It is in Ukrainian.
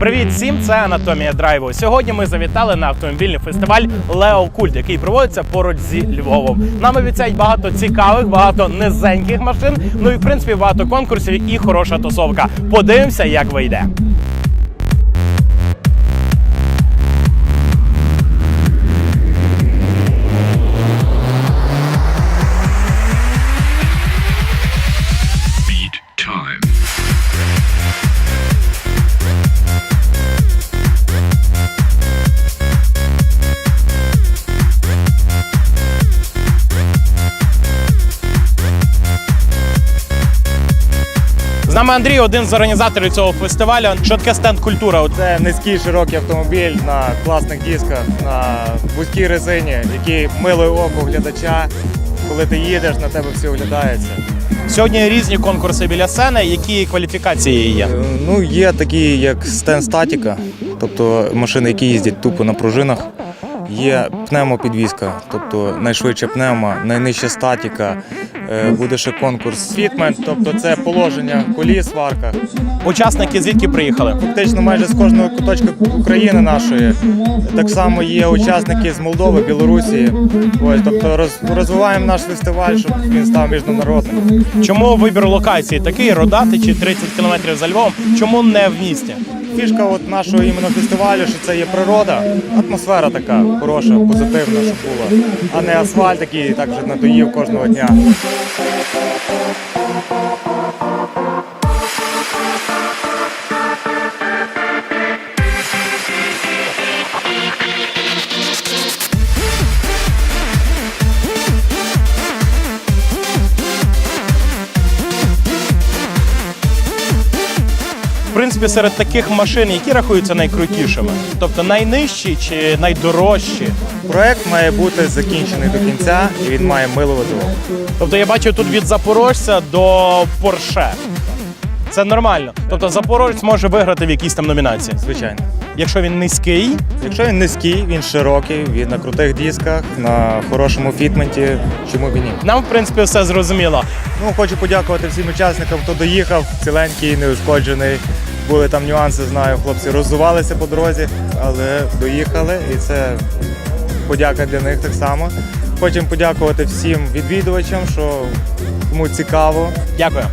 Привіт всім! Це Анатомія Драйву. Сьогодні ми завітали на автомобільний фестиваль Лео Культ, який проводиться поруч зі Львовом. Нам обіцяють багато цікавих, багато низеньких машин. Ну і в принципі багато конкурсів і хороша тусовка. Подивимося, як вийде. Нами Андрій, один з організаторів цього фестивалю. Що таке стенд культура? Це низький широкий автомобіль на класних дисках, на вузькій резині, який милує око глядача. Коли ти їдеш, на тебе все оглядається. Сьогодні різні конкурси біля сцени. Які кваліфікації є? Е, Ну, є такі, як стен статіка, тобто машини, які їздять тупо на пружинах. Є пневмопідвізка, тобто найшвидша пневма, найнижча статіка. Е, Буде ще конкурс фітмент, тобто це положення коліс в арках. Учасники звідки приїхали? Фактично майже з кожного куточка України нашої. Так само є учасники з Молдови, Білорусі. Ось, тобто роз- розвиваємо наш фестиваль, щоб він став міжнародним. Чому вибір локації такий родати чи 30 кілометрів за Львовом? Чому не в місті? Фішка от нашого іменно фестивалю, що це є природа, атмосфера така хороша, позитивна, що була, а не асфальт, який так вже надоїв кожного дня. В принципі, серед таких машин, які рахуються найкрутішими, тобто найнижчі чи найдорожчі. Проект має бути закінчений до кінця і він має милувати. Тобто я бачу тут від запорожця до Порше. Це нормально. Тобто запорожець може виграти в якійсь там номінації. Звичайно. Якщо він низький, Якщо він низький, він широкий, він на крутих дисках, на хорошому фітменті, чому б і ні? нам в принципі все зрозуміло. Ну, хочу подякувати всім учасникам, хто доїхав, ціленький, неушкоджений. Були там нюанси, знаю, хлопці роззувалися по дорозі, але доїхали, і це подяка для них так само. Хочемо подякувати всім відвідувачам, що кому цікаво. Дякую.